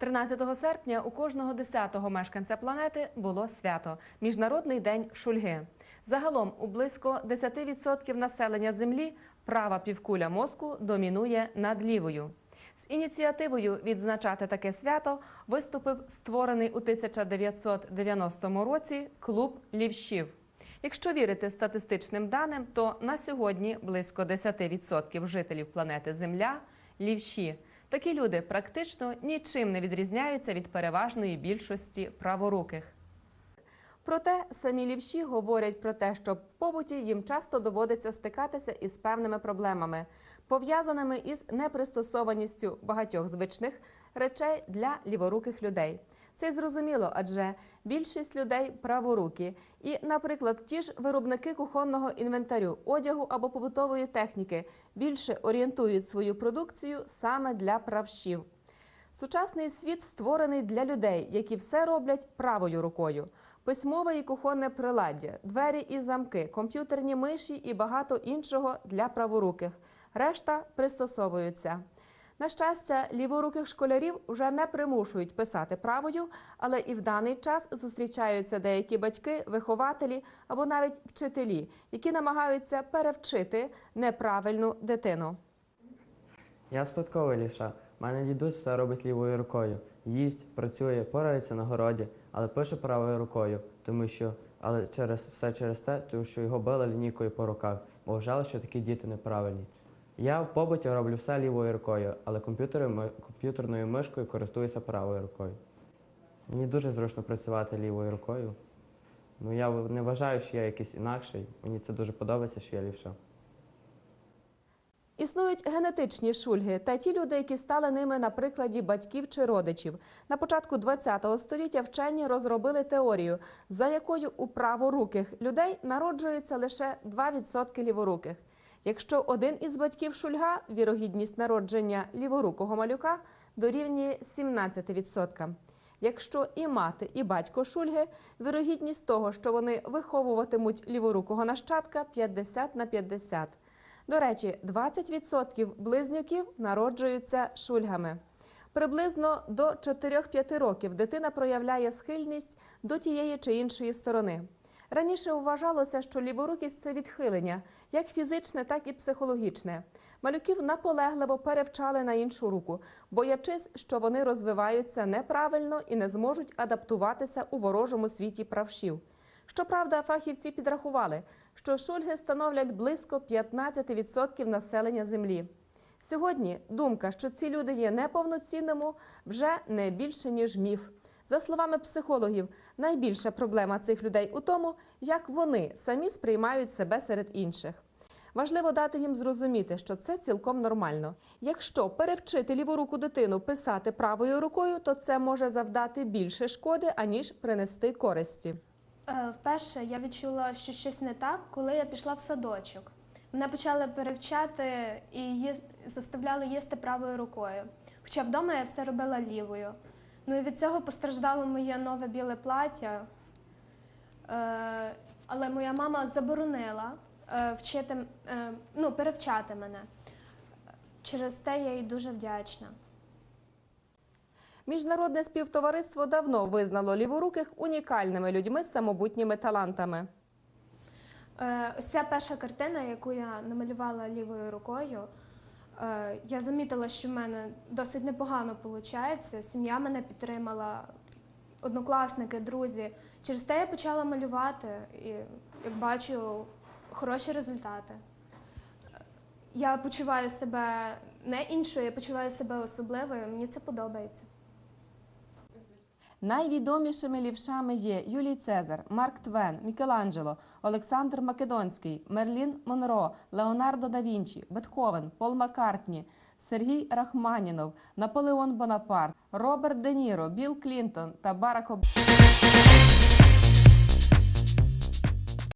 13 серпня у кожного десятого мешканця планети було свято Міжнародний день шульги. Загалом у близько 10% населення Землі права півкуля мозку домінує над лівою. З ініціативою відзначати таке свято виступив створений у 1990 році клуб лівщів. Якщо вірити статистичним даним, то на сьогодні близько 10% жителів планети Земля лівші. Такі люди практично нічим не відрізняються від переважної більшості праворуких. Проте самі лівші говорять про те, що в побуті їм часто доводиться стикатися із певними проблемами, пов'язаними із непристосованістю багатьох звичних речей для ліворуких людей. Це зрозуміло, адже більшість людей праворукі. І, наприклад, ті ж виробники кухонного інвентарю, одягу або побутової техніки більше орієнтують свою продукцію саме для правшів. Сучасний світ створений для людей, які все роблять правою рукою. Письмове і кухонне приладдя, двері і замки, комп'ютерні миші і багато іншого для праворуких. Решта пристосовуються. На щастя, ліворуких школярів вже не примушують писати правою, але і в даний час зустрічаються деякі батьки, вихователі або навіть вчителі, які намагаються перевчити неправильну дитину. Я спадковий лівша. У мене дідусь все робить лівою рукою. Їсть, працює, порається на городі, але пише правою рукою, тому що але через все через те, тому що його били лінійкою по руках, бо вважали, що такі діти неправильні. Я в побуті роблю все лівою рукою, але комп'ютерною мишкою користуюся правою рукою. Мені дуже зручно працювати лівою рукою. Ну я не вважаю, що я якийсь інакший. Мені це дуже подобається, що я лівша. Існують генетичні шульги та ті люди, які стали ними на прикладі батьків чи родичів. На початку ХХ століття вчені розробили теорію, за якою у праворуких людей народжується лише 2% ліворуких. Якщо один із батьків шульга, вірогідність народження ліворукого малюка дорівнює 17%. Якщо і мати, і батько шульги, вірогідність того, що вони виховуватимуть ліворукого нащадка 50 на 50. До речі, 20% близнюків народжуються шульгами. Приблизно до 4-5 років дитина проявляє схильність до тієї чи іншої сторони. Раніше вважалося, що ліворукість це відхилення, як фізичне, так і психологічне. Малюків наполегливо перевчали на іншу руку, боячись, що вони розвиваються неправильно і не зможуть адаптуватися у ворожому світі правшів. Щоправда, фахівці підрахували, що шульги становлять близько 15% населення землі. Сьогодні думка, що ці люди є неповноцінними, вже не більше ніж міф. За словами психологів, найбільша проблема цих людей у тому, як вони самі сприймають себе серед інших. Важливо дати їм зрозуміти, що це цілком нормально. Якщо перевчити ліворуку дитину писати правою рукою, то це може завдати більше шкоди, аніж принести користі. Е, Вперше я відчула, що щось не так, коли я пішла в садочок. Мене почали перевчати і заставляли їсти правою рукою. Хоча вдома я все робила лівою. Ну і від цього постраждало моє нове біле плаття. Е, Але моя мама заборонила е, вчити, е, ну, перевчати мене. Через те я їй дуже вдячна. Міжнародне співтовариство давно визнало ліворуких унікальними людьми з самобутніми талантами. Е, Ось ця перша картина, яку я намалювала лівою рукою, я замітила, що в мене досить непогано виходить. Сім'я мене підтримала, однокласники, друзі. Через те я почала малювати і, як бачу, хороші результати. Е, Я почуваю себе не іншою, я почуваю себе особливою. Мені це подобається. Найвідомішими лівшами є Юлій Цезар, Марк Твен, Мікеланджело, Олександр Македонський, Мерлін Монро, Леонардо да Вінчі, Бетховен, Пол Маккартні, Сергій Рахманінов, Наполеон Бонапарт, Роберт Де Ніро, Білл Клінтон та Барак Обама.